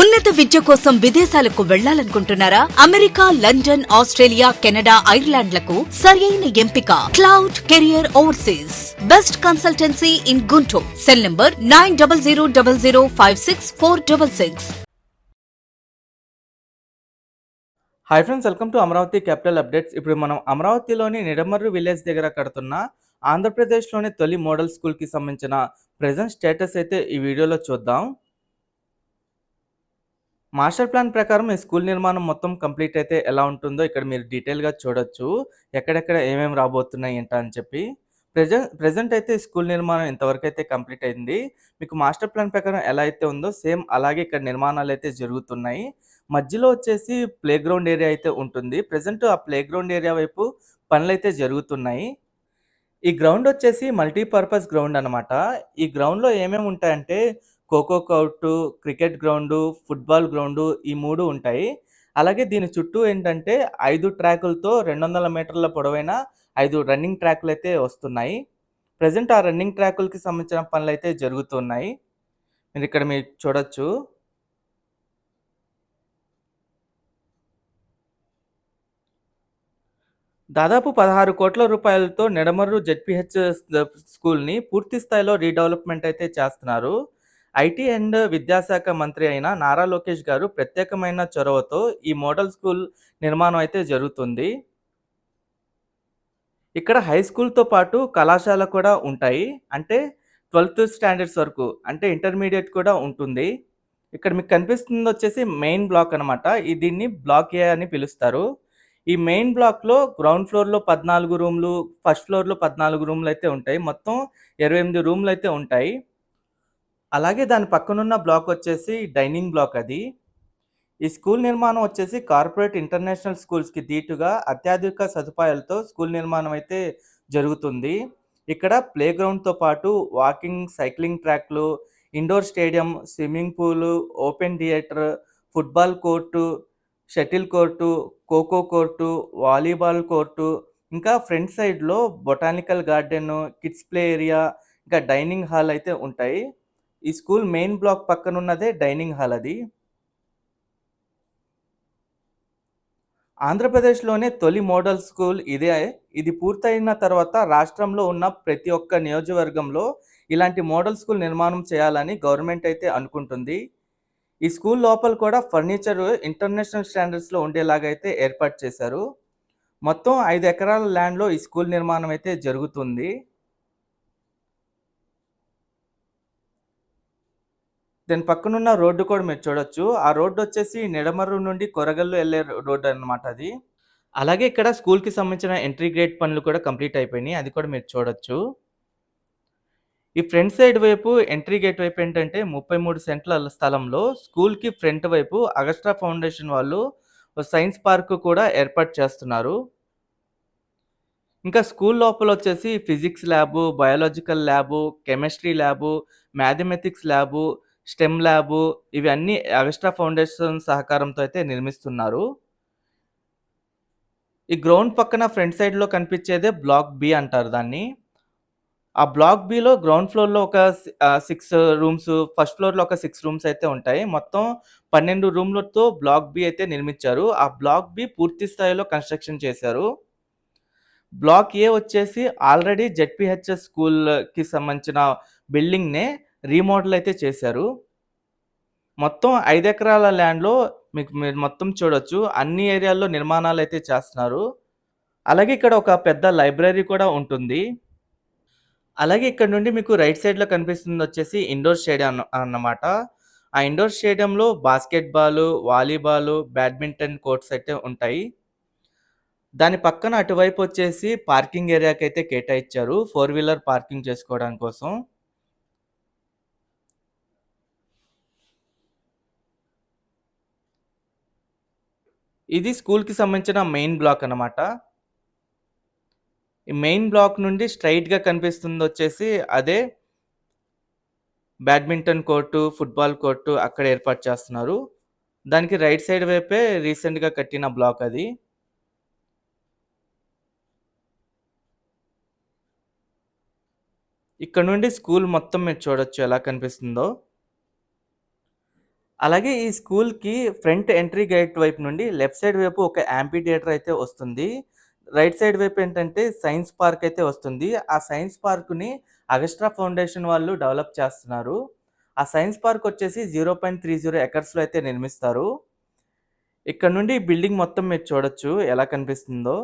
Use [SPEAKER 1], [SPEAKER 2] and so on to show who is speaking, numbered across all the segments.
[SPEAKER 1] ఉన్నత విద్య కోసం విదేశాలకు వెళ్ళాలనుకుంటున్నారా? అమెరికా లండన్ ఆస్ట్రేలియా కెనడా ఐర్లాండ్లకు సరియైన ఎంపిక. Cloud career overseas. Best consultancy in Guntur. Cell number nine double zero double zero five six four double six.
[SPEAKER 2] Hi friends welcome to Amaravati capital updates ఇప్పుడు మనం అమరావతిలోని నిడమర్రు విలేజ్ దగ్గర కడుతున్న ఆంధ్రప్రదేశ్లోని తొలి మోడల్ స్కూల్కి సంబంధించిన ప్రజెంట్ స్టేటస్ అయితే ఈ వీడియోలో చూద్దాం. మాస్టర్ ప్లాన్ ప్రకారం ఈ స్కూల్ నిర్మాణం మొత్తం కంప్లీట్ అయితే ఎలా ఉంటుందో ఇక్కడ మీరు డీటెయిల్గా చూడొచ్చు. ఎక్కడెక్కడ ఏమేమి రాబోతున్నాయి ఏంటా అని చెప్పి. ప్రజెంట్ ప్రజెంట్ అయితే స్కూల్ నిర్మాణం ఇంతవరకు అయితే కంప్లీట్ అయింది. మీకు మాస్టర్ ప్లాన్ ప్రకారం ఎలా అయితే ఉందో సేమ్ అలాగే ఇక్కడ నిర్మాణాలు అయితే జరుగుతున్నాయి. మధ్యలో వచ్చేసి ప్లే గ్రౌండ్ ఏరియా అయితే ఉంటుంది. ప్రజెంట్ ఆ ప్లే గ్రౌండ్ ఏరియా వైపు పనులు అయితే జరుగుతున్నాయి. ఈ గ్రౌండ్ వచ్చేసి మల్టీపర్పస్ గ్రౌండ్ అనమాట ఈ గ్రౌండ్లో ఏమేమి ఉంటాయంటే kho-kho court cricket ground football ground ఈ మూడు ఉంటాయి. అలాగే దీని చుట్టూ ఏంటంటే ఐదు ట్రాకులతో రెండు వందల మీటర్ల పొడవైన ఐదు రన్నింగ్ ట్రాకులు అయితే వస్తున్నాయి. ప్రజెంట్ ఆ రన్నింగ్ ట్రాకులకి సంబంధించిన పనులు అయితే జరుగుతున్నాయి మీరు ఇక్కడ మీరు చూడొచ్చు. దాదాపు పదహారు కోట్ల రూపాయలతో నెడమర్రు జెడ్పిహెచ్ స్కూల్ని పూర్తి స్థాయిలో రీడెవలప్మెంట్ అయితే చేస్తున్నారు. ఐటీ అండ్ విద్యాశాఖ మంత్రి అయిన నారా లోకేష్ గారు ప్రత్యేకమైన చొరవతో ఈ మోడల్ స్కూల్ నిర్మాణం అయితే జరుగుతుంది. ఇక్కడ హై స్కూల్తో పాటు కళాశాల కూడా ఉంటాయి. అంటే ట్వెల్త్ స్టాండర్డ్స్ వరకు అంటే ఇంటర్మీడియట్ కూడా ఉంటుంది. ఇక్కడ మీకు కనిపిస్తుంది వచ్చేసి మెయిన్ బ్లాక్ అనమాట దీన్ని బ్లాక్ ఏ అని పిలుస్తారు. ఈ మెయిన్ బ్లాక్లో గ్రౌండ్ ఫ్లోర్లో పద్నాలుగు రూమ్లు ఫస్ట్ ఫ్లోర్లో పద్నాలుగు రూమ్లు అయితే ఉంటాయి. మొత్తం ఇరవై ఎనిమిది రూమ్లు అయితే ఉంటాయి. అలాగే దాని పక్కనున్న బ్లాక్ వచ్చేసి డైనింగ్ బ్లాక్ అది. ఈ స్కూల్ నిర్మాణం వచ్చేసి కార్పొరేట్ ఇంటర్నేషనల్ స్కూల్స్కి దీటుగా అత్యాధునిక సదుపాయాలతో స్కూల్ నిర్మాణం అయితే జరుగుతుంది. ఇక్కడ ప్లే గ్రౌండ్తో పాటు వాకింగ్ సైక్లింగ్ ట్రాక్లు indoor stadium swimming pool open theatre football court shuttle court kho-kho court volleyball court ఇంకా ఫ్రంట్ సైడ్లో botanical garden kids play area ఇంకా డైనింగ్ హాల్ అయితే ఉంటాయి. ఈ స్కూల్ మెయిన్ బ్లాక్ పక్కన ఉన్నదే డైనింగ్ హాల్ అది. ఆంధ్రప్రదేశ్లోనే తొలి మోడల్ స్కూల్ ఇదే. ఇది పూర్తయిన తర్వాత రాష్ట్రంలో ఉన్న ప్రతి ఒక్క నియోజకవర్గంలో ఇలాంటి మోడల్ స్కూల్ నిర్మాణం చేయాలని గవర్నమెంట్ అయితే అనుకుంటుంది. ఈ స్కూల్ లోపల కూడా ఫర్నిచర్ ఇంటర్నేషనల్ స్టాండర్డ్స్లో ఉండేలాగా అయితే ఏర్పాటు చేశారు. మొత్తం ఐదు ఎకరాల ల్యాండ్లో ఈ స్కూల్ నిర్మాణం అయితే జరుగుతుంది. దాని పక్కనున్న రోడ్డు కూడా మీరు చూడొచ్చు. ఆ రోడ్డు వచ్చేసి నిడమర్రు నుండి కొరగల్లు వెళ్ళే రోడ్డు అనమాట అది. అలాగే ఇక్కడ స్కూల్కి సంబంధించిన ఎంట్రీ గ్రేడ్ పనులు కూడా కంప్లీట్ అయిపోయినాయి. అది కూడా మీరు చూడొచ్చు. ఈ ఫ్రంట్ సైడ్ వైపు ఎంట్రీ గేట్ వైపు ఏంటంటే ముప్పై మూడు సెంట్ల స్థలంలో స్కూల్కి ఫ్రంట్ వైపు అగస్ట్రా ఫౌండేషన్ వాళ్ళు సైన్స్ పార్క్ కూడా ఏర్పాటు చేస్తున్నారు. ఇంకా స్కూల్ లోపల వచ్చేసి physics lab biological lab chemistry lab mathematics lab STEM lab ఇవి అన్ని అగస్టా ఫౌండేషన్ సహకారంతో అయితే నిర్మిస్తున్నారు. ఈ గ్రౌండ్ పక్కన ఫ్రంట్ సైడ్లో కనిపించేదే బ్లాక్ బి అంటారు దాన్ని. ఆ బ్లాక్ బిలో గ్రౌండ్ ఫ్లోర్లో ఒక సిక్స్ రూమ్స్ ఫస్ట్ ఫ్లోర్లో ఒక సిక్స్ రూమ్స్ అయితే ఉంటాయి. మొత్తం పన్నెండు రూమ్లతో బ్లాక్ బి అయితే నిర్మించారు. ఆ బ్లాక్ బి పూర్తి స్థాయిలో కన్స్ట్రక్షన్ చేశారు. బ్లాక్ ఏ వచ్చేసి ఆల్రెడీ జెడ్పిహెచ్ఎస్ స్కూల్కి సంబంధించిన బిల్డింగ్నే రీమోడల్ అయితే చేశారు. మొత్తం ఐదు ఎకరాల ల్యాండ్లో మీకు మీరు మొత్తం చూడొచ్చు. అన్ని ఏరియాల్లో నిర్మాణాలు అయితే చేస్తున్నారు. అలాగే ఇక్కడ ఒక పెద్ద లైబ్రరీ కూడా ఉంటుంది. అలాగే ఇక్కడ నుండి మీకు రైట్ సైడ్లో కనిపిస్తుంది వచ్చేసి ఇండోర్ స్టేడియం అన్నమాట. ఆ ఇండోర్ స్టేడియంలో బాస్కెట్బాల్ వాలీబాల్ బ్యాడ్మింటన్ కోర్ట్స్ అయితే ఉంటాయి. దాని పక్కన అటువైపు వచ్చేసి పార్కింగ్ ఏరియాకి అయితే కేటాయించారు. ఫోర్ వీలర్ పార్కింగ్ చేసుకోవడం కోసం. ఇది స్కూల్కి సంబంధించిన మెయిన్ బ్లాక్ అనమాట ఈ మెయిన్ బ్లాక్ నుండి స్ట్రైట్గా కనిపిస్తుంది వచ్చేసి అదే బ్యాడ్మింటన్ కోర్టు ఫుట్బాల్ కోర్టు అక్కడ ఏర్పాటు చేస్తున్నారు. దానికి రైట్ సైడ్ వైపే రీసెంట్గా కట్టిన బ్లాక్ అది. ఇక్కడ నుండి స్కూల్ మొత్తం మీరు చూడొచ్చు ఎలా కనిపిస్తుందో. అలాగే ఈ స్కూల్‌కి ఫ్రంట్ ఎంట్రీ గేట్ వైపు నుండి లెఫ్ట్ సైడ్ వైపు ఒక యాంపీ థియేటర్ అయితే వస్తుంది. రైట్ సైడ్ వైపు ఏంటంటే సైన్స్ పార్క్ అయితే వస్తుంది. ఆ సైన్స్ పార్క్‌ని అగస్ట్రా ఫౌండేషన్ వాళ్ళు డెవలప్ చేస్తున్నారు. ఆ సైన్స్ పార్క్ వచ్చేసి 0.30 ఎకర్స్‌లో అయితే నిర్మిస్తారు. ఇక్కడ నుండి బిల్డింగ్ మొత్తం మీరు చూడొచ్చు ఎలా కనిపిస్తుందో.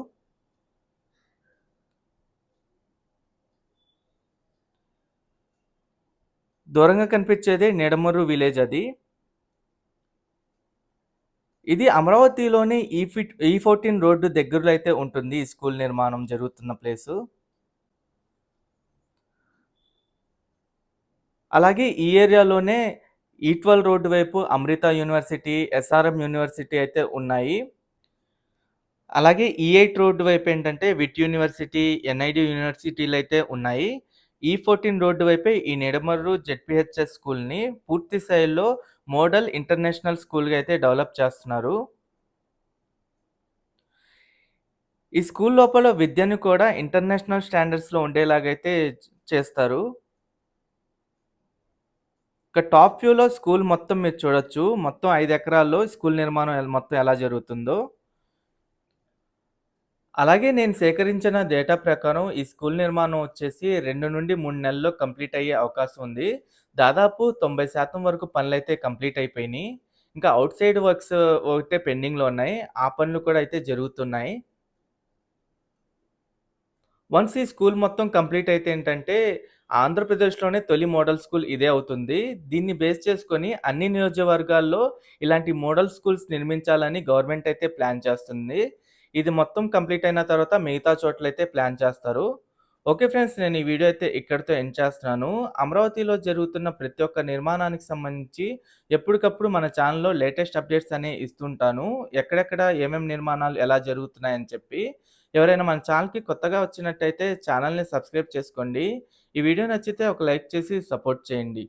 [SPEAKER 2] దూరంగా కనిపించేదే నిడమర్రు విలేజ్ అది. ఇది అమరావతిలోని ఈ ఫిట్ ఈ14 రోడ్డు దగ్గరలో అయితే ఉంటుంది. ఈ స్కూల్ నిర్మాణం జరుగుతున్న ప్లేసు. అలాగే ఈ ఏరియాలోనే ఈ12 రోడ్డు వైపు అమృత యూనివర్సిటీ, ఎస్ఆర్ఎం యూనివర్సిటీ అయితే ఉన్నాయి. అలాగే ఈ8 రోడ్డు వైపు ఏంటంటే విట్ యూనివర్సిటీ, ఎన్ఐడి యూనివర్సిటీలు అయితే ఉన్నాయి. ఈ14 రోడ్డు వైపే ఈ నిడమర్రు జెడ్పిహెచ్ఎస్ స్కూల్‌ని పూర్తి స్థాయిలో మోడల్ ఇంటర్నేషనల్ స్కూల్‌గా అయితే డెవలప్ చేస్తున్నారు. ఈ స్కూల్ లోపల విద్యను కూడా ఇంటర్నేషనల్ స్టాండర్డ్స్‌లో ఉండేలాగైతే చేస్తారు. ఇక టాప్ వ్యూలో స్కూల్ మొత్తం మీరు చూడొచ్చు. మొత్తం ఐదు ఎకరాల్లో స్కూల్ నిర్మాణం మొత్తం ఎలా జరుగుతుందో. అలాగే నేను సేకరించిన డేటా ప్రకారం ఈ స్కూల్ నిర్మాణం వచ్చేసి 2-3 నెలల్లో కంప్లీట్ అయ్యే అవకాశం ఉంది. దాదాపు 90% వరకు పనులైతే కంప్లీట్ అయిపోయినాయి ఇంకా ఔట్ సైడ్ వర్క్స్ ఒకటే పెండింగ్‌లో ఉన్నాయి. ఆ పనులు కూడా అయితే జరుగుతున్నాయి. వన్స్ ఈ స్కూల్ మొత్తం కంప్లీట్ అయితే ఏంటంటే ఆంధ్రప్రదేశ్‌లోనే తొలి మోడల్ స్కూల్ ఇదే అవుతుంది. దీన్ని బేస్ చేసుకొని అన్ని నియోజకవర్గాల్లో ఇలాంటి మోడల్ స్కూల్స్ నిర్మించాలని గవర్నమెంట్ అయితే ప్లాన్ చేస్తుంది. ఇది మొత్తం కంప్లీట్ అయిన తర్వాత మిగతా చోట్లయితే ప్లాన్ చేస్తారు. ఓకే ఫ్రెండ్స్ నేను ఈ వీడియో అయితే ఇక్కడితో ఎండ్ చేస్తున్నాను. అమరావతిలో జరుగుతున్న ప్రతి ఒక్క నిర్మాణానికి సంబంధించి ఎప్పటికప్పుడు మన ఛానల్లో లేటెస్ట్ అప్డేట్స్ అనేవి ఇస్తుంటాను. ఎక్కడెక్కడ ఏమేం నిర్మాణాలు ఎలా జరుగుతున్నాయని చెప్పి. ఎవరైనా మన ఛానల్కి కొత్తగా వచ్చినట్టయితే ఛానల్ని సబ్స్క్రైబ్ చేసుకోండి. ఈ వీడియో నచ్చితే ఒక లైక్ చేసి సపోర్ట్ చేయండి.